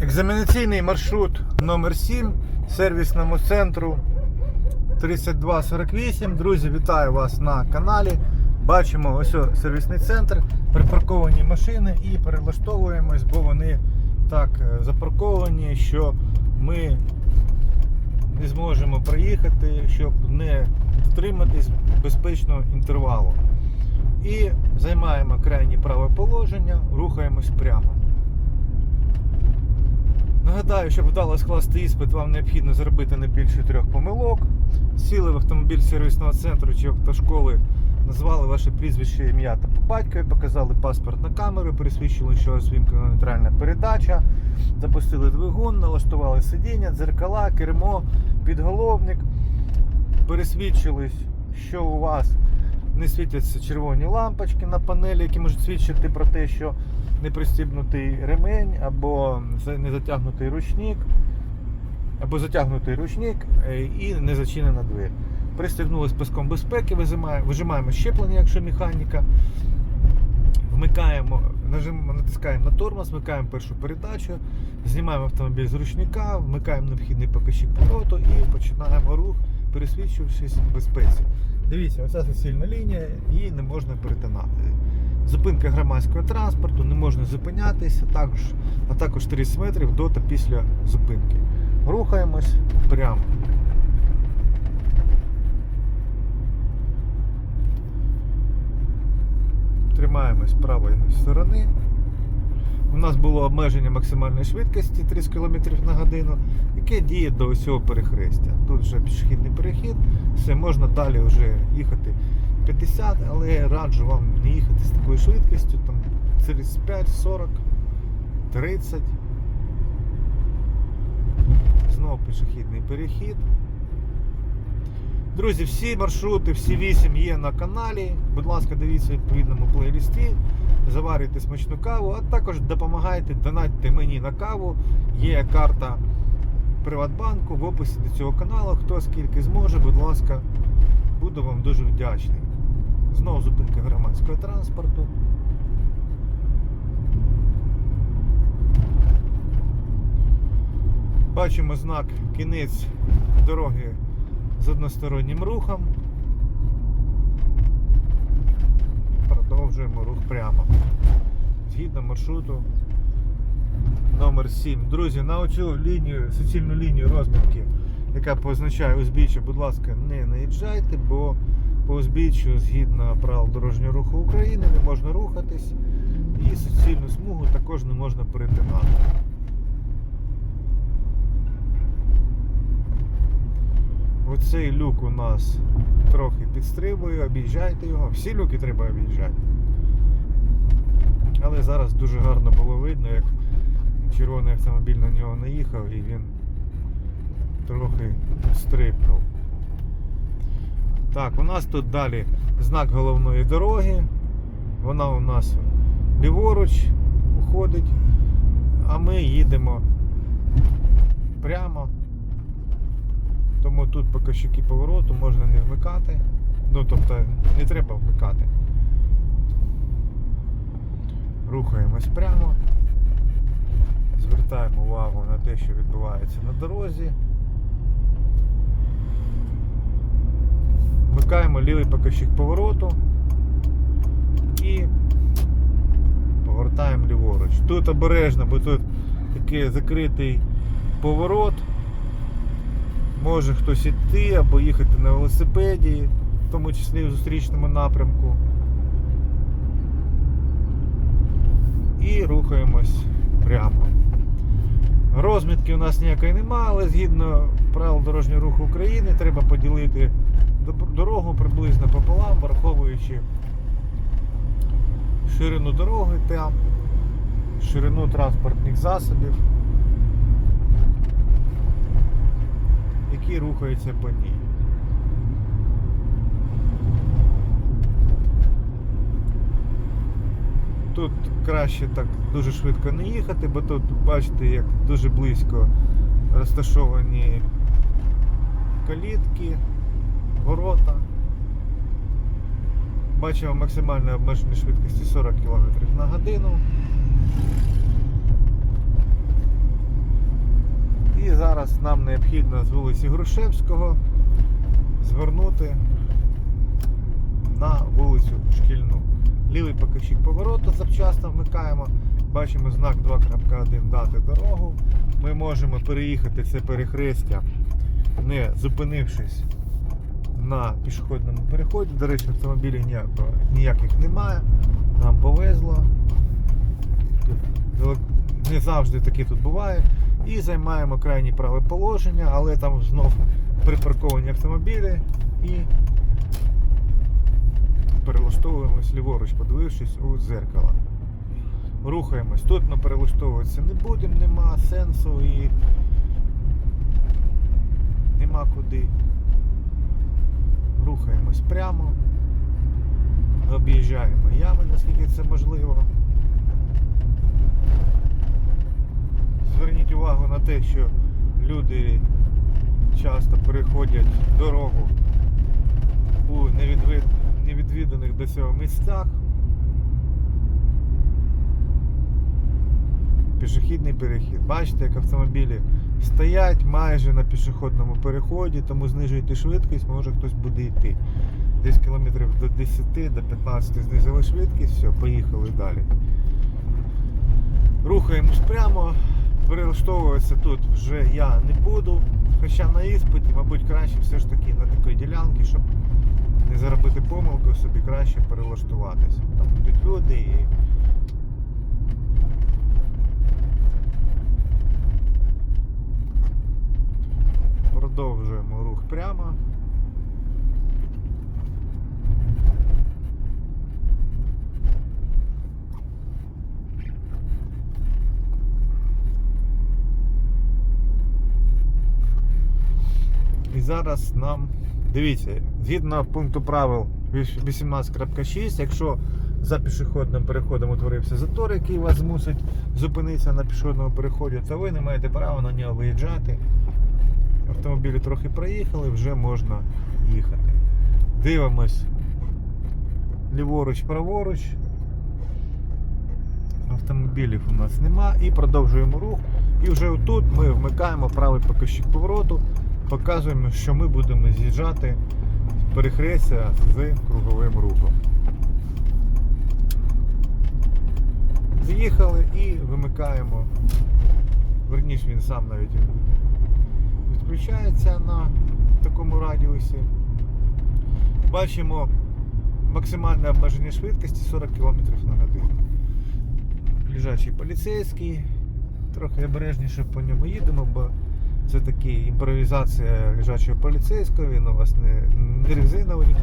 Екзаменаційний маршрут номер 7 сервісному центру 3248. Друзі, вітаю вас на каналі. Бачимо ось о, сервісний центр, припарковані машини і перелаштовуємось, бо вони так е, запарковані, що ми не зможемо проїхати, щоб не дотриматись безпечного інтервалу. І займаємо крайнє праве положення, рухаємось прямо. Нагадаю, щоб вдало скласти іспит, вам необхідно зробити не більше трьох помилок. Сіли в автомобіль сервісного центру чи автошколи, назвали ваше прізвище, ім'я та по батькові, показали паспорт на камеру, пересвідчили, що у вас вімкнена нейтральна передача, запустили двигун, налаштували сидіння, дзеркала, кермо, підголовник, пересвідчились, що у вас не світяться червоні лампочки на панелі, які можуть свідчити про те, що не пристібнутий ремень або не затягнутий ручник, або затягнутий ручник е, і не зачинена двері. Пристегнули з паском безпеки, вижимаємо щеплення, якщо механіка. Вмикаємо, натискаємо на тормоз, вмикаємо першу передачу, знімаємо автомобіль з ручника, вмикаємо необхідний показчик повороту і починаємо рух, пересвідчившись в безпеці. Дивіться, оця суцільна лінія, її не можна перетинати. Зупинка громадського транспорту, не можна зупинятися, також, а також 30 метрів до та після зупинки. Рухаємось прямо. Тримаємось правої сторони. У нас було обмеження максимальної швидкості 30 км на годину, яке діє до усього перехрестя. Тут вже пішохідний перехід, все можна далі вже їхати 50, але раджу вам не їхати з такою швидкістю, там 35, 40, 30. Знову пішохідний перехід. Друзі, всі маршрути, всі 8 є на каналі. Будь ласка, дивіться в відповідному плейлісті, заварюйте смачну каву, а також допомагайте, донатьте мені на каву. Є карта Приватбанку в описі до цього каналу. Хто скільки зможе, будь ласка, буду вам дуже вдячний. Знову зупинка громадського транспорту. Бачимо знак кінець дороги з одностороннім рухом. Продовжуємо рух прямо. Згідно маршруту номер 7. Друзі, на оцю лінію, суцільну лінію розмітки, яка позначає узбіччя, будь ласка, не наїжджайте, бо по узбіччю, згідно правил дорожнього руху України, не можна рухатись. І суцільну смугу також не можна перетинати. Оцей люк у нас трохи підстрибує, об'їжджайте його. Всі люки треба об'їжджати. Але зараз дуже гарно було видно, як червоний автомобіль на нього наїхав і він трохи стрибнув. Так, у нас тут далі знак головної дороги. Вона у нас ліворуч уходить, а ми їдемо прямо. Тому тут показчики повороту можна не вмикати. Ну, тобто не треба вмикати. Рухаємось прямо. Звертаємо увагу на те, що відбувається на дорозі. Вмикаємо лівий показчик повороту і повертаємо ліворуч. Тут обережно, бо тут такий закритий поворот. Може хтось іти або їхати на велосипеді, в тому числі в зустрічному напрямку. І рухаємось прямо. Розмітки у нас ніякої немає, але згідно правил дорожнього руху України треба поділити дорогу приблизно пополам, враховуючи ширину дороги та ширину транспортних засобів. які рухаються по ній. Тут краще так дуже швидко не їхати, бо тут бачите, як дуже близько розташовані калітки, ворота. Бачимо максимальне обмеження швидкості 40 км на годину. І зараз нам необхідно з вулиці Грушевського звернути на вулицю Шкільну. Лівий покажчик повороту завчасно вмикаємо. Бачимо знак 2.1 дати дорогу. Ми можемо переїхати це перехрестя, не зупинившись на пішохідному переході. До речі, автомобілів ніякого, ніяких немає. Нам повезло. Не завжди таке тут буває. І займаємо крайнє праве положення, але там знов припарковані автомобілі і перелаштовуємось ліворуч, подивившись у дзеркало. Рухаємось. Тут ми перелаштовуватися не будемо, нема сенсу і нема куди. Рухаємось прямо, об'їжджаємо ями, наскільки це можливо. Зверніть увагу на те, що люди часто переходять дорогу у невідвид- невідвіданих до цього місцях. Пішохідний перехід. Бачите, як автомобілі стоять майже на пішохідному переході, тому знижуйте швидкість, може хтось буде йти. Десь кілометрів до 10, до 15 знизили швидкість, все, поїхали далі. Рухаємось прямо, перелаштовуватися тут вже я не буду. Хоча на іспиті, мабуть, краще все ж таки на такій ділянці, щоб не заробити помилку, собі краще перелаштуватися. Там будуть люди. Продовжуємо рух прямо. І зараз нам дивіться, згідно пункту правил 18.6, якщо за пішохідним переходом утворився затор, який вас змусить зупинитися на пішохідному переході, то ви не маєте права на нього виїжджати. Автомобілі трохи проїхали, вже можна їхати. Дивимось ліворуч, праворуч. Автомобілів у нас нема і продовжуємо рух. І вже отут ми вмикаємо правий покажчик повороту, показуємо, що ми будемо з'їжджати з перехрестя з круговим рухом. З'їхали і вимикаємо. Верніше він сам навіть відключається на такому радіусі. Бачимо максимальне обмеження швидкості 40 км на годину. Лежачий поліцейський, трохи обережніше по ньому їдемо, бо це такі імпровізація лежачого поліцейського, він у вас не, не резиновий,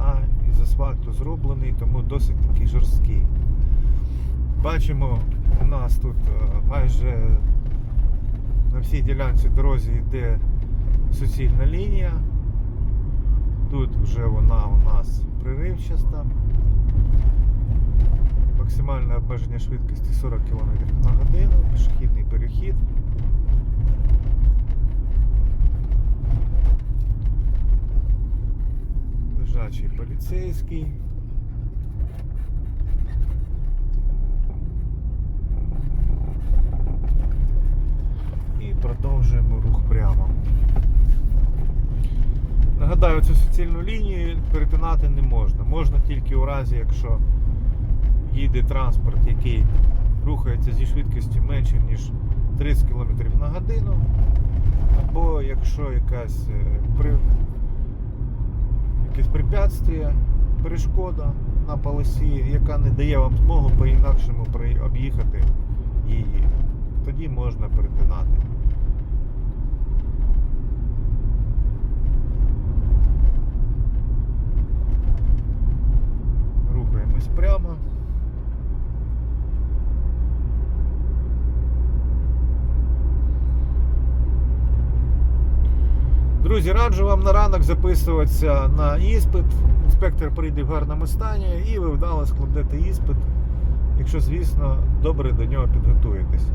а із асфальту зроблений, тому досить такий жорсткий. Бачимо, у нас тут е, майже на всій ділянці дорозі йде суцільна лінія. Тут вже вона у нас приривчаста. Максимальне обмеження швидкості 40 км на годину, пішохідний перехід. Лежачий поліцейський. І продовжуємо рух прямо. Нагадаю, цю суцільну лінію перетинати не можна. Можна тільки у разі, якщо їде транспорт, який рухається зі швидкістю менше, ніж 30 км на годину, або якщо якась е, при... якесь препятствие, перешкода на полосі, яка не дає вам змогу по-інакшому об'їхати її, тоді можна перетинати. Рухаємось прямо. Друзі, раджу вам на ранок записуватися на іспит. Інспектор прийде в гарному стані і ви вдало складете іспит, якщо, звісно, добре до нього підготуєтесь.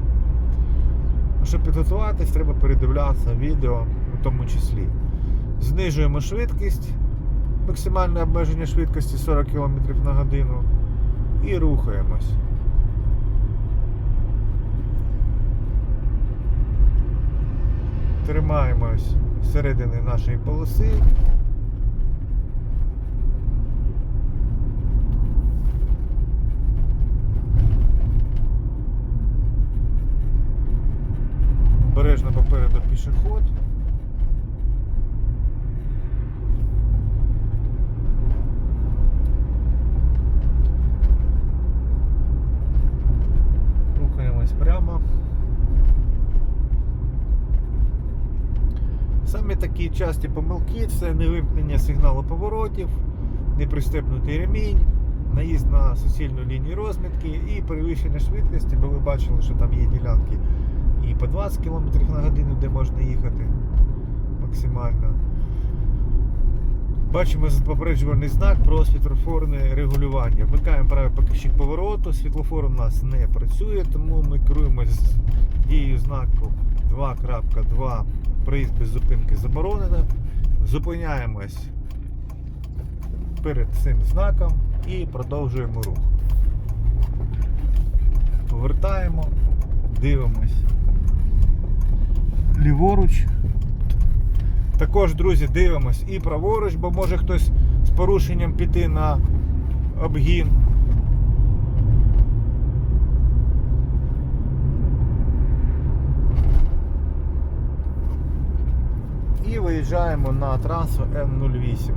Щоб підготуватись, треба передивлятися відео у тому числі. Знижуємо швидкість, максимальне обмеження швидкості 40 км на годину і рухаємось. Тримаємось середини нашої полоси. Бережно попереду пішоход. Рухаємось прямо. Саме такі часті помилки це невимкнення сигналу поворотів, непристебнутий ремінь, наїзд на суцільну лінію розмітки і перевищення швидкості, бо ви бачили, що там є ділянки і по 20 км на годину, де можна їхати максимально. Бачимо попереджувальний знак про світлофорне регулювання. Вмикаємо правий показчик повороту, світлофор у нас не працює, тому ми керуємося дією знаку 2.2 проїзд без зупинки заборонено. Зупиняємось перед цим знаком і продовжуємо рух. Повертаємо, дивимось ліворуч. Також, друзі, дивимось і праворуч, бо може хтось з порушенням піти на обгін. І виїжджаємо на трасу М08.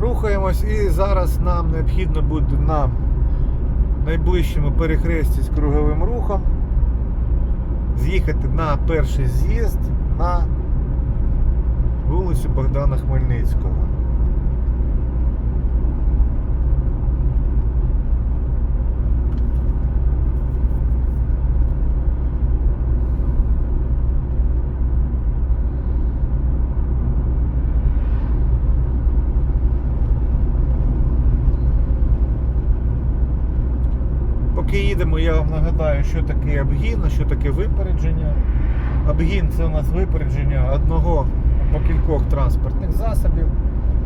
Рухаємось і зараз нам необхідно буде на найближчому перехресті з круговим рухом з'їхати на перший з'їзд на вулицю Богдана Хмельницького. Поки їдемо, я вам нагадаю, що таке обгін, а що таке випередження. Обгін це у нас випередження одного або кількох транспортних засобів,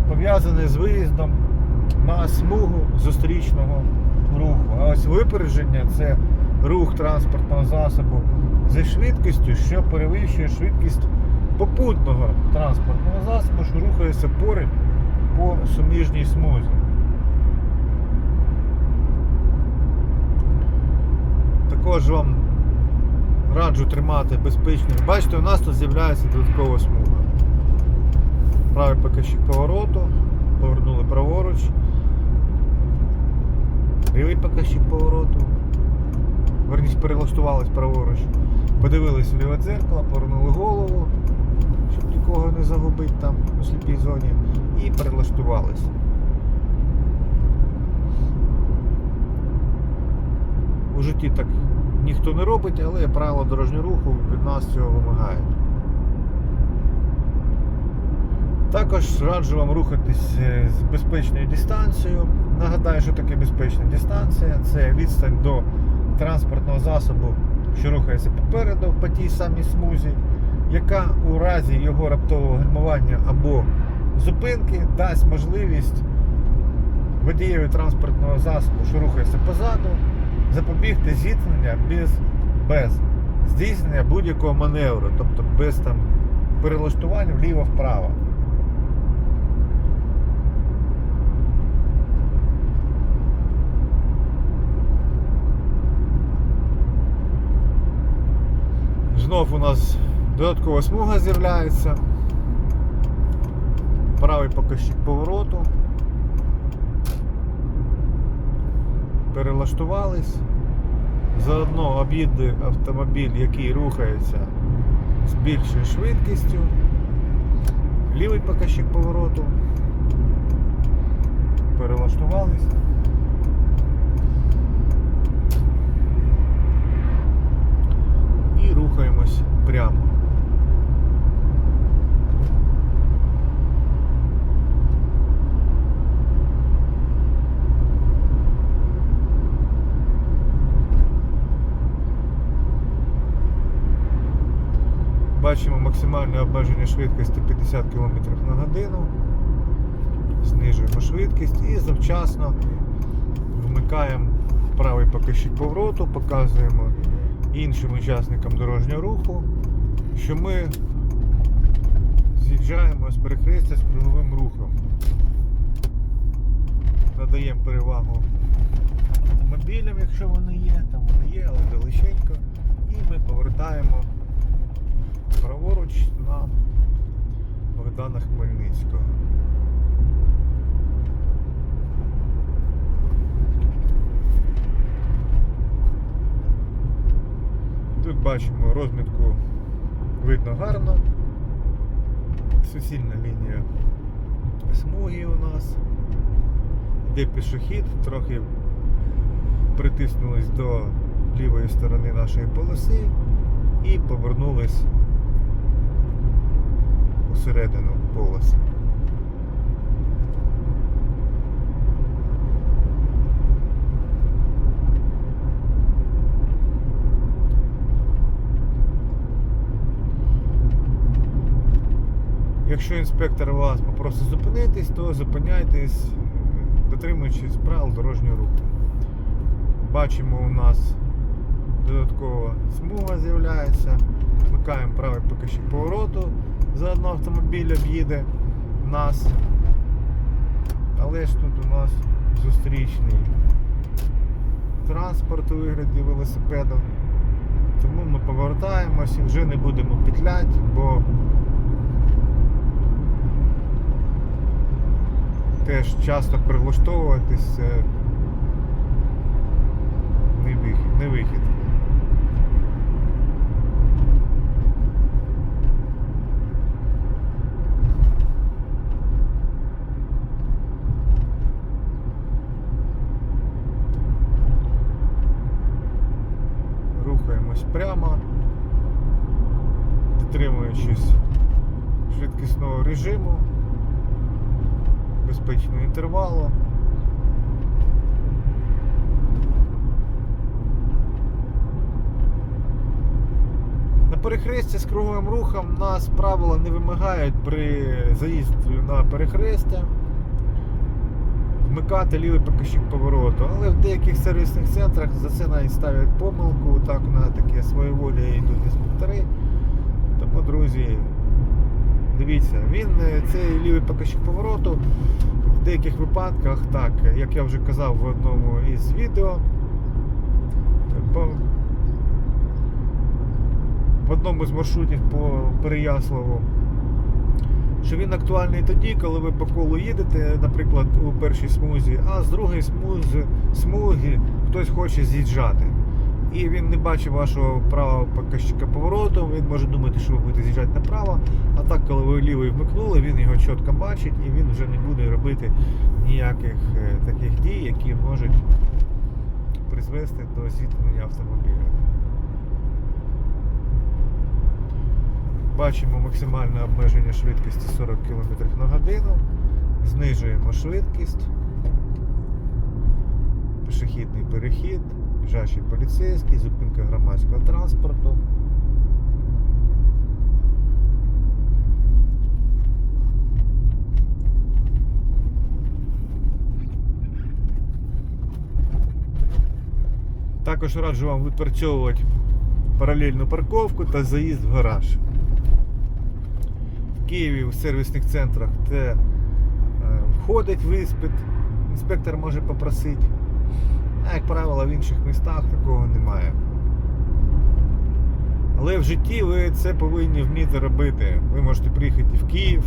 пов'язане з виїздом на смугу зустрічного руху. А ось випередження це рух транспортного засобу зі швидкістю, що перевищує швидкість попутного транспортного засобу, що рухається поряд по суміжній смузі. Також вам раджу тримати безпечно. Бачите, у нас тут з'являється додаткова смуга. Правий показчик повороту, повернули праворуч. Лівий показчик повороту. Верніше перелаштувались праворуч. Подивились в ліве дзеркало, повернули голову, щоб нікого не загубити там у сліпій зоні. І перелаштувались. У житті так ніхто не робить, але правила дорожнього руху від нас цього вимагають. Також раджу вам рухатись е, з безпечною дистанцією. Нагадаю, що таке безпечна дистанція. Це відстань до транспортного засобу, що рухається попереду по тій самій смузі, яка у разі його раптового гальмування або зупинки дасть можливість водієві транспортного засобу, що рухається позаду, запобігти зіткнення без, без здійснення будь-якого маневру, тобто без там перелаштування вліво-вправо. Знов у нас додаткова смуга з'являється. Правий показчик повороту. Перелаштувались. Заодно об'їде автомобіль, який рухається з більшою швидкістю. Лівий показчик повороту. Перелаштувались. І рухаємось прямо. Бачимо максимальне обмеження швидкості 50 км на годину. Знижуємо швидкість і завчасно вмикаємо правий показчик повороту, показуємо іншим учасникам дорожнього руху, що ми з'їжджаємо з перехрестя з круговим рухом. Надаємо перевагу автомобілям, якщо вони є, там вони є, але далеченько. І ми повертаємо праворуч на Богдана Хмельницького. Тут бачимо розмітку видно гарно. Суцільна лінія смуги у нас. Йде пішохід, трохи притиснулись до лівої сторони нашої полоси і повернулись у середину полоси. Якщо інспектор вас попросить зупинитись, то зупиняйтесь, дотримуючись правил дорожнього руху. Бачимо, у нас додаткова смуга з'являється. Вмикаємо правий показчик повороту. Заодно автомобіль об'їде нас. Але ж тут у нас зустрічний транспорт у вигляді велосипеду. Тому ми повертаємось і вже не будемо петлять, бо теж часто прилаштовуватись не вихід. Не вихід. Рухаємось прямо, дотримуючись швидкісного режиму безпечного інтервалу. На перехресті з круговим рухом нас правила не вимагають при заїзді на перехрестя вмикати лівий показчик повороту. Але в деяких сервісних центрах за це навіть ставлять помилку, так на таке своєволі йдуть інспектори. Тому, друзі, Дивіться, він е, цей лівий показчик повороту в деяких випадках, так, як я вже казав в одному із відео, в одному з маршрутів по Переяславу, що він актуальний тоді, коли ви по колу їдете, наприклад, у першій смузі, а з другої смузи, смуги хтось хоче з'їжджати. І він не бачить вашого правого показчика повороту, він може думати, що ви будете з'їжджати направо. А так, коли ви лівий вмикнули, він його чітко бачить і він вже не буде робити ніяких е, таких дій, які можуть призвести до зіткнення автомобіля. Бачимо максимальне обмеження швидкості 40 км на годину. Знижуємо швидкість. Пішохідний перехід, біжачий поліцейський, зупинка громадського транспорту. Також раджу вам відпрацьовувати паралельну парковку та заїзд в гараж. Києві у сервісних центрах це е, входить в іспит, інспектор може попросити. А як правило, в інших містах такого немає. Але в житті ви це повинні вміти робити. Ви можете приїхати в Київ,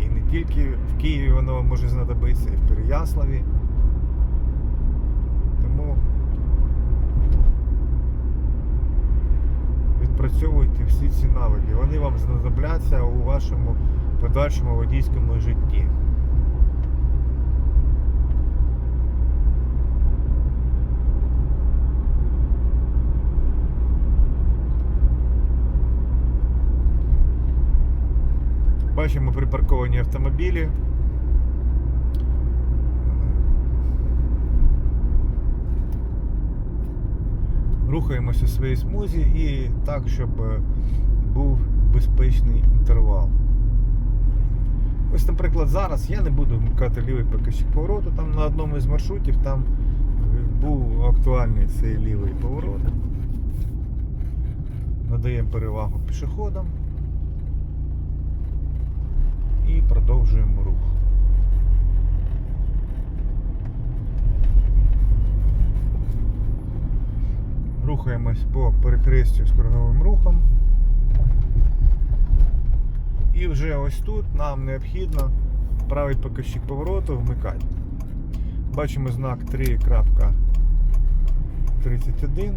і не тільки в Києві воно може знадобитися, і в Переяславі. Тому відпрацьовуйте всі ці навики. Вони вам знадобляться у вашому подальшому водійському житті. Бачимо припарковані автомобілі. Рухаємося в своїй смузі і так, щоб е, був безпечний інтервал. Ось, наприклад, зараз я не буду вмикати лівий покажчик повороту. Там на одному із маршрутів там був актуальний цей лівий поворот. Надаємо перевагу пішоходам і продовжуємо рух. Рухаємось по перехрестю з круговим рухом. І вже ось тут нам необхідно правий покажчик повороту вмикати. Бачимо знак 3.31.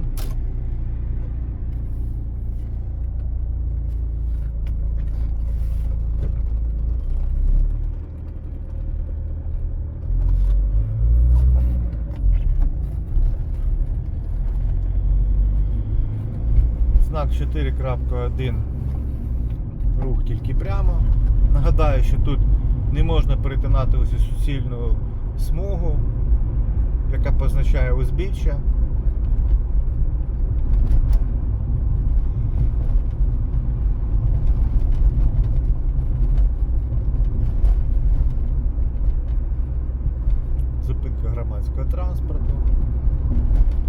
Знак 4.1 рух тільки прямо. Нагадаю, що тут не можна перетинати ось суцільну смугу, яка позначає узбіччя. Зупинка громадського транспорту,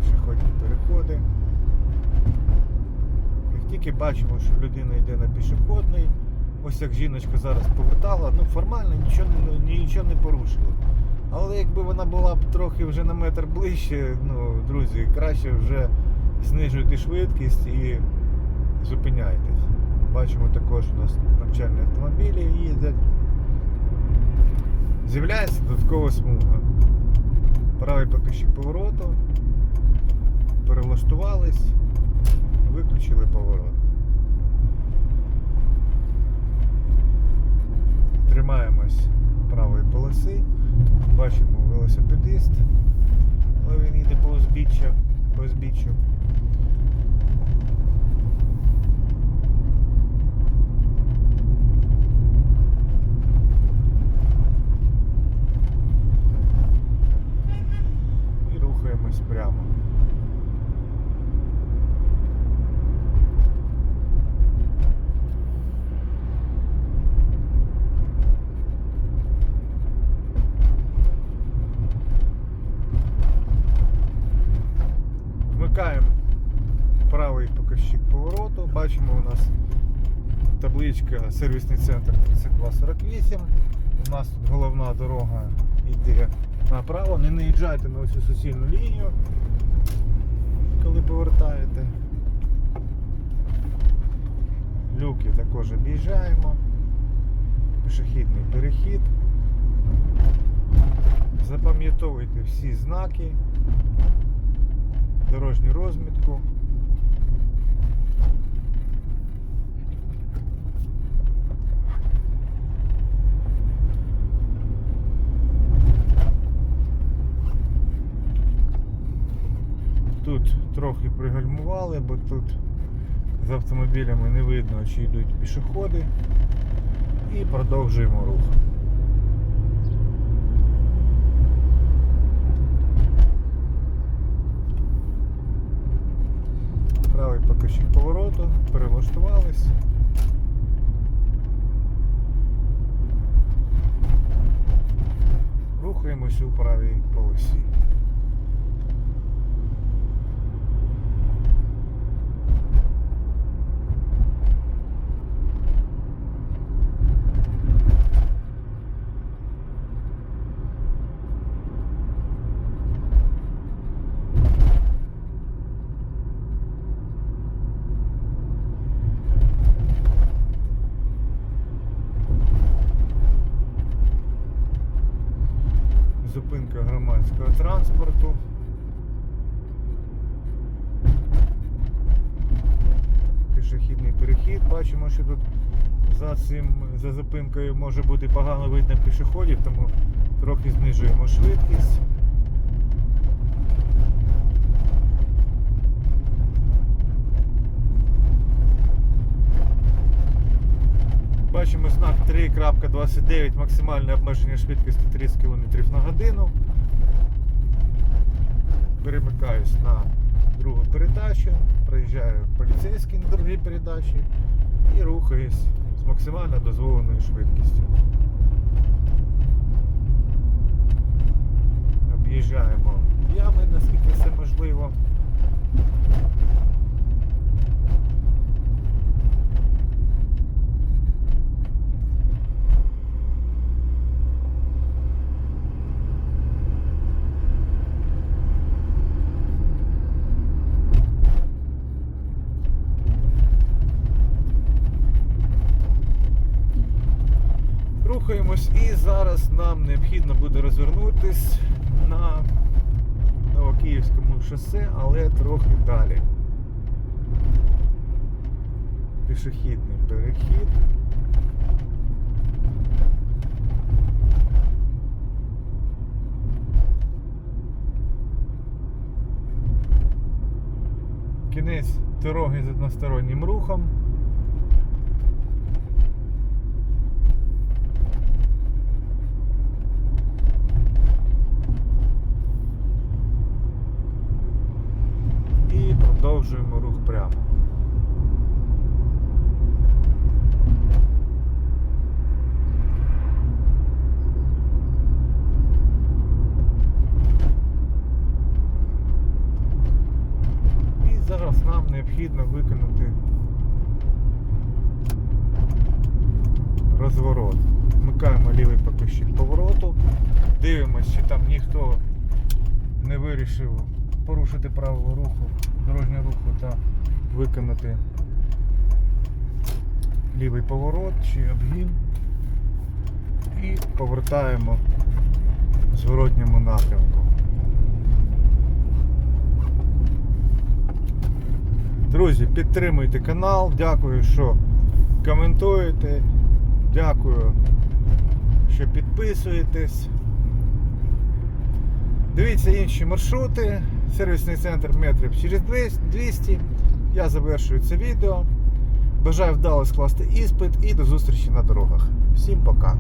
пішохідні переходи. Тільки бачимо, що людина йде на пішохідний, ось як жіночка зараз повертала, ну формально нічого, не- нічого не порушила. Але якби вона була б трохи вже на метр ближче, ну, друзі, краще вже знижуйте швидкість і зупиняйтесь. Бачимо також у нас навчальні автомобілі їздять. З'являється додаткова смуга. Правий покажчик повороту. Перелаштувались, виключили поворот. Тримаємось правої полоси. Бачимо велосипедист, але він йде по узбіччю, по узбіччю. І рухаємось прямо. Вмикаємо правий покажчик повороту. Бачимо у нас табличка сервісний центр 3248. У нас тут головна дорога йде направо. Не наїжджайте на цю суцільну лінію, коли повертаєте. Люки також об'їжджаємо. Пішохідний перехід. Запам'ятовуйте всі знаки дорожню розмітку. Тут трохи пригальмували, бо тут з автомобілями не видно, чи йдуть пішоходи. І продовжуємо рух. Правий покажчик повороту, перелаштувались. Рухаємось у правій полосі. Зупинка громадського транспорту. Пішохідний перехід. Бачимо, що тут за цим за зупинкою може бути погано видно пішоходів, тому трохи знижуємо швидкість. Бачимо знак 3.29, максимальне обмеження швидкості 30 км на годину. Перемикаюсь на другу передачу, проїжджаю поліцейський на другій передачі. і рухаюсь з максимально дозволеною швидкістю. Об'їжджаємо ями, наскільки це можливо. Рухаємось і зараз нам необхідно буде розвернутись на Новокиївському шосе, але трохи далі. Пішохідний перехід. Кінець дороги з одностороннім рухом. і продовжуємо рух прямо. І зараз нам необхідно виконати розворот. Вмикаємо лівий покищик повороту, дивимося, чи там ніхто не вирішив порушити правила руху, дорожнього руху та виконати лівий поворот чи обгін і повертаємо в зворотньому напрямку. Друзі, підтримуйте канал, дякую, що коментуєте, дякую, що підписуєтесь. Дивіться інші маршрути. Сервісний центр метрів через 200. Я завершую це відео. Бажаю вдало скласти іспит і до зустрічі на дорогах. Всім пока!